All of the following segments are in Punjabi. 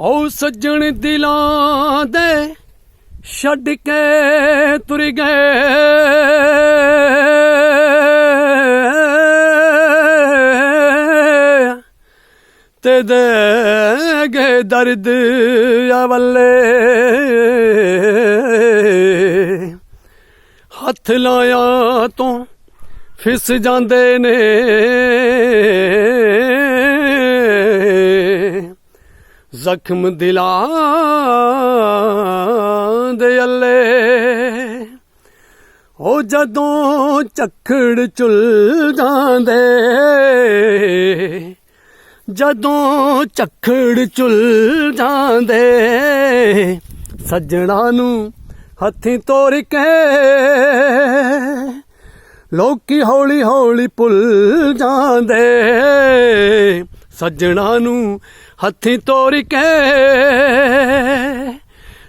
ਓ ਸੱਜਣ ਦਿਲਾਂ ਦੇ ਛੱਡ ਕੇ ਤੁਰ ਗਏ। ਤੇ ਦੇ ਗਏ ਦਰਦ ਆ ਹੱਥ ਲਾਇਆ ਤੋਂ ਫਿਸ ਜਾਂਦੇ ਨੇ। ਜ਼ਖਮ ਦਿਲਾਂ ਦੇ ਅੱਲੇ। ਉਹ ਜਦੋਂ ਝੱਖੜ ਚੁੱਲ ਜਾਂਦੇ ਜਦੋਂ ਝੱਖੜ ਚੁੱਲ ਜਾਂਦੇ ਸੱਜਣਾ ਨੂੰ ਹੱਥੀਂ ਤੋਰ ਕੇ ਲੋਕੀ ਹੌਲੀ ਹੌਲੀ ਭੁੱਲ ਜਾਂਦੇ। ਸੱਜਣਾ ਨੂੰ ਹੱਥੀਂ ਤੋਰ ਕੇ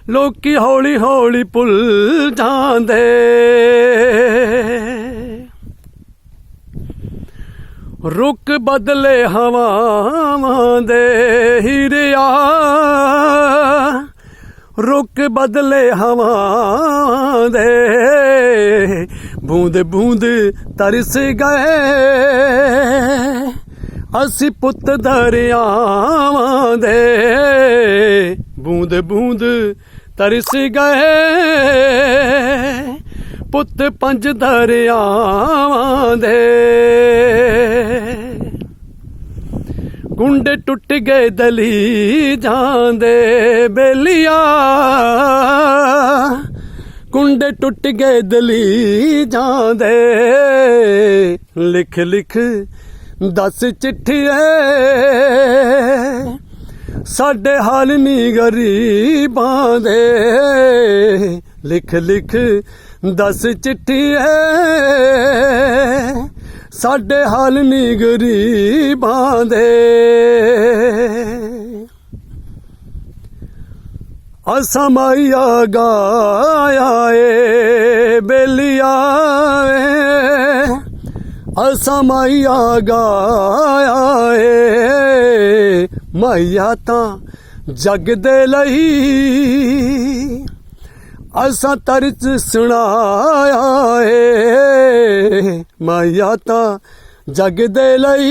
ਲੋਕੀ ਹੌਲੀ ਹੌਲੀ ਭੁੱਲ ਜਾਂਦੇ। ਰੁਕ ਬਦਲੇ ਹਵਾਵਾਂ ਦੇ ਹਿਰਿਆ ਰੁਕ ਬਦਲੇ ਹਵਾ ਦੇ ਬੂੰਦ ਬੂੰਦ ਤਰਸ ਗਏ। ਅਸੀਂ ਪੁੱਤ ਦਰਿਆਵਾਂ ਦੇ ਬੂੰਦ ਬੂੰਦ ਤਰਸ ਗਏ। ਪੁੱਤ ਪੰਜ ਦਰਿਆਵਾਂ ਦੇ ਗੁੰਡੇ ਟੁੱਟ ਗਏ ਦਲੀ ਜਾਂਦੇ ਬੇਲੀਆ। ਕੁੰਡੇ ਟੁੱਟ ਗਏ ਦਲੀ ਜਾਂਦੇ ਲਿਖ ਲਿਖ ਦਸ ਚਿੱਠੀਏ ਸਾਡੇ ਹਾਲ ਨੀ ਗਰੀਬਾਂ ਦੇ। ਲਿਖ ਲਿਖ, ਦਸ ਚਿੱਠੀਏ ਸਾਡੇ ਹਾਲ ਨੀ ਗਰੀਬਾਂ ਦੇ। ਅਸਮਾਇਆ ਗਾਇਆ ਏ। ਅਸਮਾਇਆ ਗਾਇਆ ਏ ਮਾਇਆ ਤਾਂ ਜਗ ਦੇ ਲਈ ਅਸਾਂ ਤਰਸ ਸੁਣਾਇਆ ਏ ਮਾਇਆ ਤਾਂ ਜਗ ਦੇ ਲਈ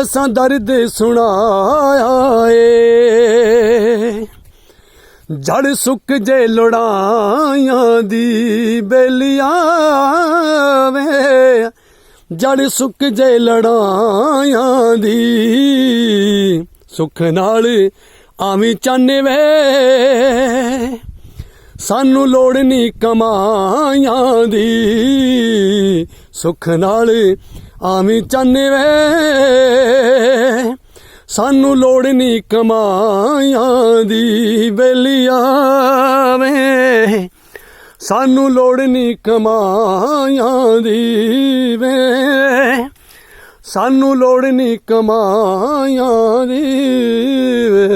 ਅਸਾਂ ਦਰਦ ਸੁਣਾਇਆ ਏ। ਜੜ ਸੁੱਕ ਜੇ ਲੜਾਈਆਂ ਦੀ ਬੇਲੀਆਂ ਵੇ। ਜੜ ਸੁੱਕ ਜੇ ਲੜਾਈਆਂ ਦੀ ਸੁੱਖ ਨਾਲ ਆਵੀਂ ਚੰਨ ਵੇ। ਸਾਨੂੰ ਲੋੜ ਨਹੀਂ ਕਮਾਈਆਂ ਦੀ ਸੁੱਖ ਨਾਲ ਆਵੀਂ ਚੰਨ ਵੇ। ਸਾਨੂੰ ਲੋੜ ਨਹੀਂ ਕਮਾਈਆਂ ਦੀ ਬੇਲੀਆਂ ਵੇ ਸਾਨੂੰ ਲੋੜ ਨਹੀਂ ਕਮਾਈਆਂ ਦੀ ਵੇ। ਸਾਨੂੰ ਲੋੜ ਨਹੀਂ ਕਮਾਈਆਂ ਦੀ ਵੇ।